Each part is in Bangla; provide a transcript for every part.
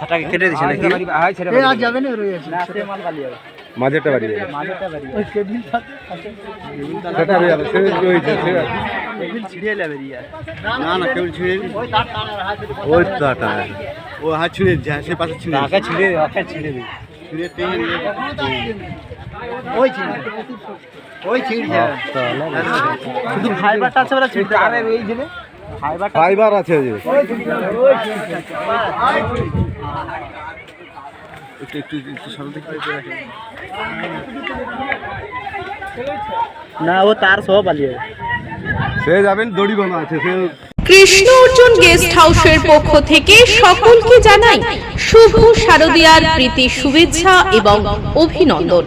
সেটাকে কেটে দিছে নাকি? আর যাবে না রয়ে আছে মাঝেরটা বাড়িয়ে যাবে। ওই কেবিল সেটা বেরিয়ে যাবে সে রয়েছে সে না না কেবল ছিঁড়ে ওই তার টানার হাত ধরে ওই তো ও হাত ছিঁড়ে যায় সে পাশে ছিঁড়ে ছিঁড়ে ছিঁড়ে দিই ছিঁড়ে ওই ছিঁড়ে ওই ছিঁড়ে যাবে শুধু ফাইবারটা আছে ওরা পারে এই যে ফাইবার আছে যে। একটু একটু একটু সরল দেখতে না ও তার সহ পালিয়ে সে যাবেন দড়ি বানা আছে সে কৃষ্ণ অর্জুন গেস্ট হাউসের পক্ষ থেকে সকলকে জানাই শুভ শারদীয়ার প্রীতি শুভেচ্ছা এবং অভিনন্দন।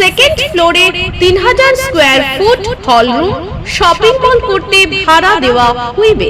সেকেন্ড ফ্লোরে তিন হাজার square foot hall room shopping mall করতে ভাড়া দেওয়া হইবে।